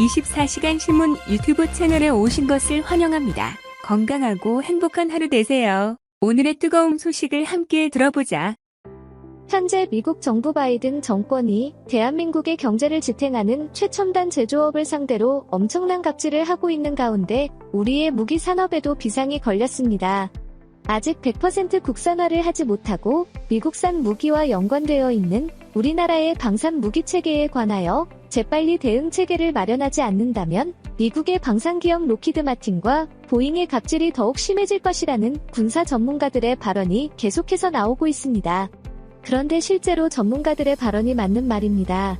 24시간 신문 유튜브 채널에 오신 것을 환영합니다. 건강하고 행복한 하루 되세요. 오늘의 뜨거운 소식을 함께 들어보자. 현재 미국 정부 바이든 정권이 대한민국의 경제를 지탱하는 최첨단 제조업을 상대로 엄청난 갑질을 하고 있는 가운데 우리의 무기 산업에도 비상이 걸렸습니다. 아직 100% 국산화를 하지 못하고 미국산 무기와 연관되어 있는 우리나라의 방산 무기 체계에 관하여 재빨리 대응 체계를 마련하지 않는다면 미국의 방산 기업 로키드 마틴과 보잉의 갑질이 더욱 심해질 것이라는 군사 전문가들의 발언이 계속해서 나오고 있습니다. 그런데 실제로 전문가들의 발언이 맞는 말입니다.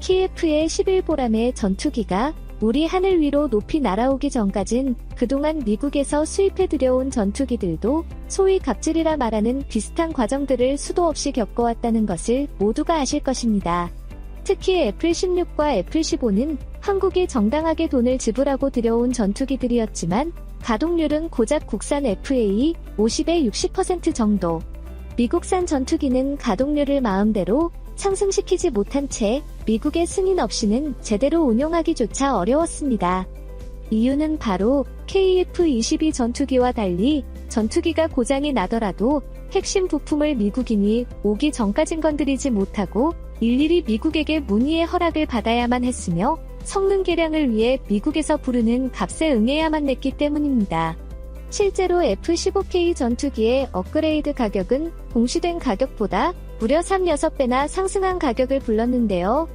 키예프의 11보람의 전투기가 우리 하늘 위로 높이 날아오기 전까진 그동안 미국에서 수입해 들여온 전투기들도 소위 갑질이라 말하는 비슷한 과정들을 수도 없이 겪어왔다는 것을 모두가 아실 것입니다. 특히 애플 16과 애플 15는 한국이 정당하게 돈을 지불하고 들여온 전투기들이었지만 가동률은 고작 국산 FA 50의 60% 정도. 미국산 전투기는 가동률을 마음대로 상승시키지 못한 채 미국의 승인 없이는 제대로 운용하기조차 어려웠습니다. 이유는 바로 KF-22 전투기와 달리 전투기가 고장이 나더라도 핵심 부품을 미국인이 오기 전까진 건드리지 못하고 일일이 미국에게 문의의 허락을 받아야만 했으며 성능 개량을 위해 미국에서 부르는 값에 응해야만 했기 때문입니다. 실제로 F-15K 전투기의 업그레이드 가격은 공시된 가격보다 무려 3, 6배나 상승한 가격을 불렀는데요.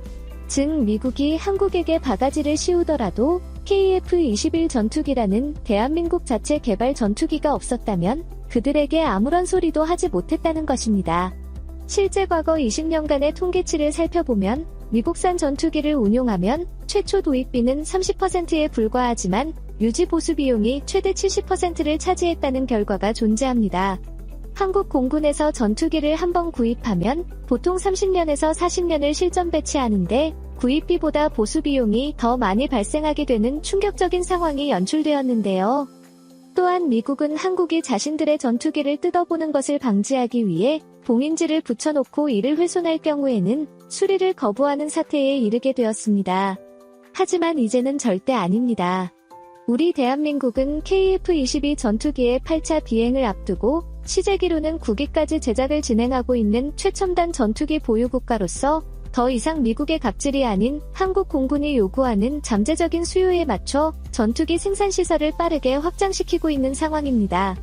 즉, 미국이 한국에게 바가지를 씌우더라도 KF-21 전투기라는 대한민국 자체 개발 전투기가 없었다면 그들에게 아무런 소리도 하지 못했다는 것입니다. 실제 과거 20년간의 통계치를 살펴보면 미국산 전투기를 운용하면 최초 도입비는 30%에 불과하지만 유지 보수 비용이 최대 70%를 차지했다는 결과가 존재합니다. 한국 공군에서 전투기를 한번 구입하면 보통 30년에서 40년을 실전 배치하는데 구입비보다 보수 비용이 더 많이 발생하게 되는 충격적인 상황이 연출되었는데요. 또한 미국은 한국이 자신들의 전투기를 뜯어보는 것을 방지하기 위해 봉인지를 붙여놓고 이를 훼손할 경우에는 수리를 거부하는 사태에 이르게 되었습니다. 하지만 이제는 절대 아닙니다. 우리 대한민국은 KF-22 전투기의 8차 비행을 앞두고 시제기로는 9기까지 제작을 진행하고 있는 최첨단 전투기 보유국가로서 더 이상 미국의 갑질이 아닌 한국 공군이 요구하는 잠재적인 수요에 맞춰 전투기 생산시설을 빠르게 확장시키고 있는 상황입니다.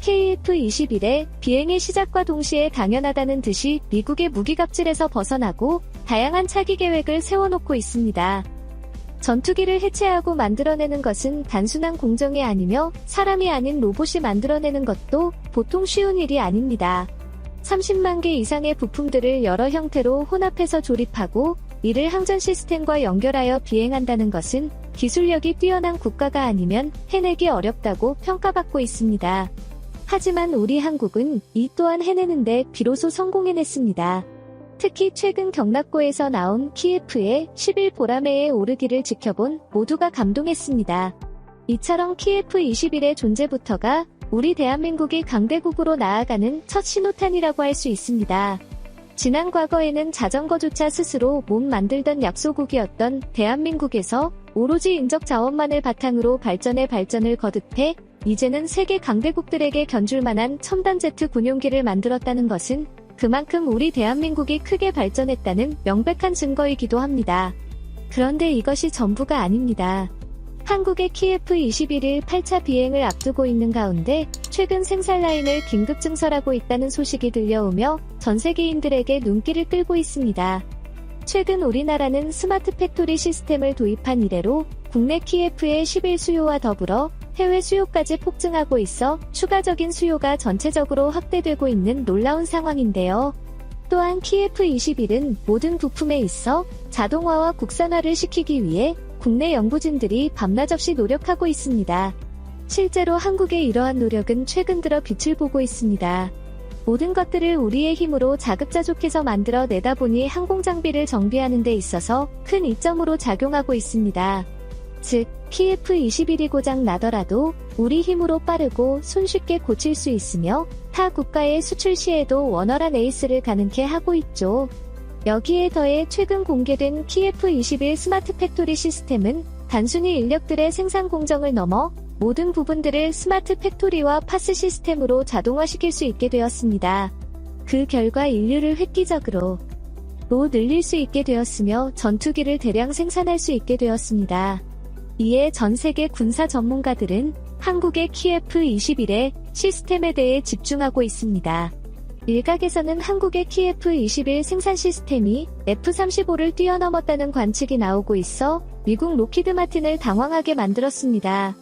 KF-21의 비행의 시작과 동시에 당연하다는 듯이 미국의 무기갑질에서 벗어나고 다양한 차기 계획을 세워놓고 있습니다. 전투기를 해체하고 만들어내는 것은 단순한 공정이 아니며 사람이 아닌 로봇이 만들어내는 것도 보통 쉬운 일이 아닙니다. 30만 개 이상의 부품들을 여러 형태로 혼합해서 조립하고 이를 항전 시스템과 연결하여 비행한다는 것은 기술력이 뛰어난 국가가 아니면 해내기 어렵다고 평가받고 있습니다. 하지만 우리 한국은 이 또한 해내는데 비로소 성공해냈습니다. 특히 최근 경락고에서 나온 키예프의 11 보라매에 오르기를 지켜본 모두가 감동했습니다. 이처럼 키예프 21의 존재부터가 우리 대한민국이 강대국으로 나아가는 첫 신호탄이라고 할 수 있습니다. 지난 과거에는 자전거조차 스스로 못 만들던 약소국이었던 대한민국에서 오로지 인적 자원만을 바탕으로 발전의 발전을 거듭해 이제는 세계 강대국들에게 견줄 만한 첨단 제트 군용기를 만들었다는 것은 그만큼 우리 대한민국이 크게 발전했다는 명백한 증거이기도 합니다. 그런데 이것이 전부가 아닙니다. 한국의 KF-21일 8차 비행을 앞두고 있는 가운데 최근 생산 라인을 긴급 증설하고 있다는 소식이 들려오며 전 세계인들에게 눈길을 끌고 있습니다. 최근 우리나라는 스마트 팩토리 시스템을 도입한 이래로 국내 KF의 11 수요와 더불어 해외 수요까지 폭증하고 있어 추가적인 수요가 전체적으로 확대되고 있는 놀라운 상황인데요. 또한 KF21은 모든 부품에 있어 자동화와 국산화를 시키기 위해 국내 연구진들이 밤낮 없이 노력하고 있습니다. 실제로 한국의 이러한 노력은 최근 들어 빛을 보고 있습니다. 모든 것들을 우리의 힘으로 자급자족해서 만들어 내다 보니 항공 장비를 정비하는 데 있어서 큰 이점으로 작용하고 있습니다. 즉, KF21이 고장 나더라도 우리 힘으로 빠르고 손쉽게 고칠 수 있으며 타 국가의 수출 시에도 원활한 에이스를 가능케 하고 있죠. 여기에 더해 최근 공개된 KF21 스마트 팩토리 시스템은 단순히 인력들의 생산 공정을 넘어 모든 부분들을 스마트 팩토리와 파스 시스템으로 자동화시킬 수 있게 되었습니다. 그 결과 인류를 획기적으로 로 늘릴 수 있게 되었으며 전투기를 대량 생산할 수 있게 되었습니다. 이에 전 세계 군사 전문가들은 한국의 KF-21의 시스템에 대해 집중하고 있습니다. 일각에서는 한국의 KF-21 생산 시스템이 F-35를 뛰어넘었다는 관측이 나오고 있어 미국 로키드 마틴을 당황하게 만들었습니다.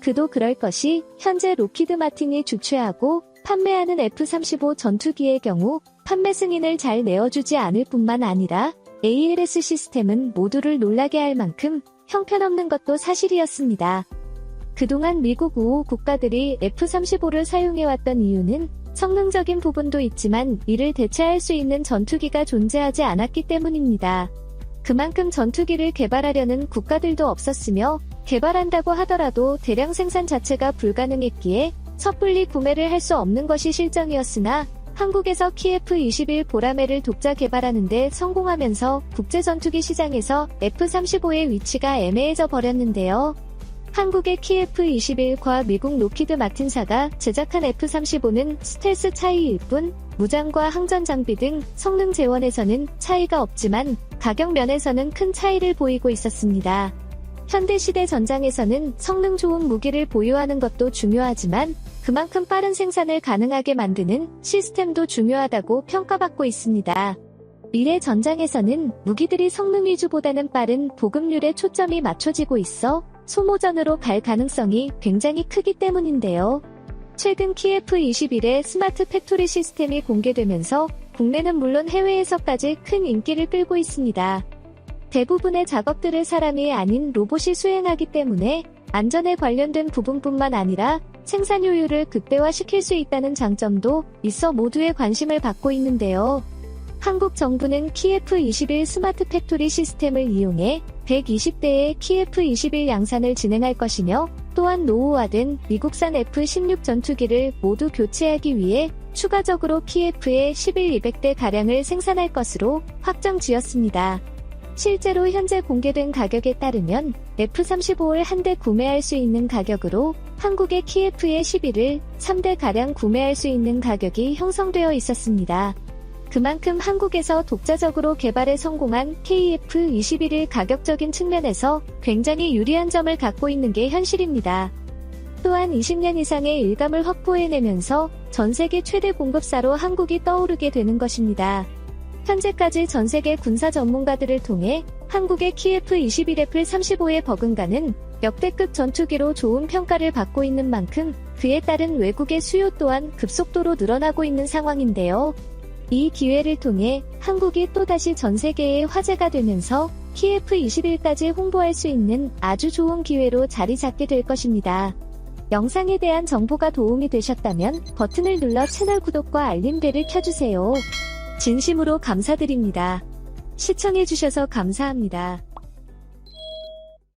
그도 그럴 것이 현재 로키드 마틴이 주최하고 판매하는 F-35 전투기의 경우 판매 승인을 잘 내어주지 않을 뿐만 아니라 ALS 시스템은 모두를 놀라게 할 만큼 형편없는 것도 사실이었습니다. 그동안 미국 우호 국가들이 F-35를 사용해왔던 이유는 성능적인 부분도 있지만 이를 대체할 수 있는 전투기가 존재하지 않았기 때문입니다. 그만큼 전투기를 개발하려는 국가들도 없었으며 개발한다고 하더라도 대량 생산 자체가 불가능했기에 섣불리 구매를 할 수 없는 것이 실정이었으나 한국에서 KF-21 보라매를 독자 개발하는데 성공하면서 국제 전투기 시장에서 F-35의 위치가 애매해져 버렸는데요. 한국의 KF-21과 미국 로키드 마틴사가 제작한 F-35는 스텔스 차이일 뿐 무장과 항전 장비 등 성능 재원에서는 차이가 없지만 가격 면에서는 큰 차이를 보이고 있었습니다. 현대시대 전장에서는 성능 좋은 무기를 보유하는 것도 중요하지만 그만큼 빠른 생산을 가능하게 만드는 시스템도 중요하다고 평가받고 있습니다. 미래 전장에서는 무기들이 성능 위주보다는 빠른 보급률에 초점이 맞춰지고 있어 소모전으로 갈 가능성이 굉장히 크기 때문인데요. 최근 KF-21의 스마트 팩토리 시스템이 공개되면서 국내는 물론 해외에서까지 큰 인기를 끌고 있습니다. 대부분의 작업들을 사람이 아닌 로봇이 수행하기 때문에 안전에 관련된 부분뿐만 아니라 생산 효율을 극대화시킬 수 있다는 장점도 있어 모두의 관심을 받고 있는데요. 한국 정부는 KF-21 스마트 팩토리 시스템을 이용해 120대의 KF-21 양산을 진행할 것이며 또한 노후화된 미국산 F-16 전투기를 모두 교체하기 위해 추가적으로 KF의 11-200대 가량을 생산할 것으로 확정 지었습니다. 실제로 현재 공개된 가격에 따르면 F-35를 한 대 구매할 수 있는 가격으로 한국의 KF의 11을 3대 가량 구매할 수 있는 가격이 형성되어 있었습니다. 그만큼 한국에서 독자적으로 개발에 성공한 KF-21을 가격적인 측면에서 굉장히 유리한 점을 갖고 있는 게 현실입니다. 또한 20년 이상의 일감을 확보해내면서 전 세계 최대 공급사로 한국이 떠오르게 되는 것입니다. 현재까지 전 세계 군사 전문가들을 통해 한국의 KF-21F-35의 버금가는 역대급 전투기로 좋은 평가를 받고 있는 만큼 그에 따른 외국의 수요 또한 급속도로 늘어나고 있는 상황인데요. 이 기회를 통해 한국이 또다시 전 세계의 화제가 되면서 KF-21까지 홍보할 수 있는 아주 좋은 기회로 자리 잡게 될 것입니다. 영상에 대한 정보가 도움이 되셨다면 버튼을 눌러 채널 구독과 알림벨을 켜주세요. 진심으로 감사드립니다. 시청해주셔서 감사합니다.